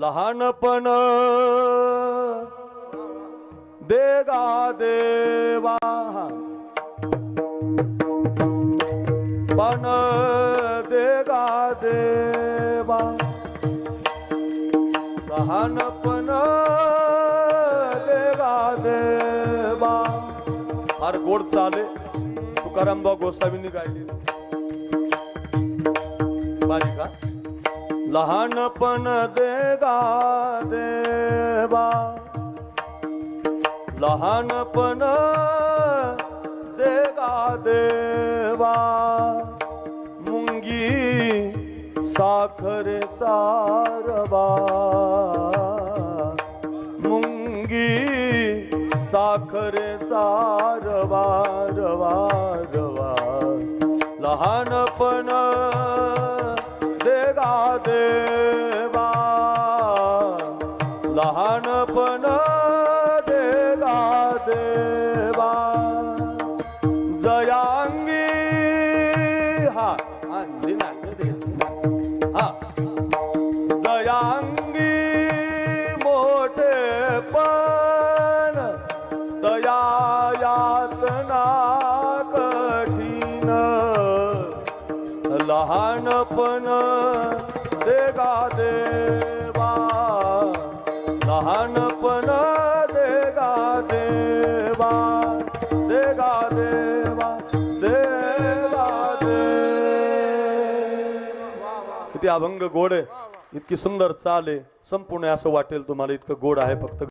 लहानपण. देगा देवा. पण देगा देवा. लहानपण. देगा देवा. फार गोड चाले तुकारामबा गोसावींनी गायले बाजी का? लहानपण देगा देवा. लहानपण देगा देवा. मुंगी साखरेचा रवा. मुंगी साखरेचा रवा रवा रवा. लहानपण देवा लहानपण देगा देवा जयांगी हा हा दिला दिला. हा जयांगी मोठे पण दया यातना लहानपण देगा देवा. लहानपण देगा देवा. देगा देवा. देवा. दे किती अभंग गोड आहे. इतकी सुंदर चाल आहे. संपूर्ण असं वाटेल तुम्हाला इतकं गोड आहे फक्त.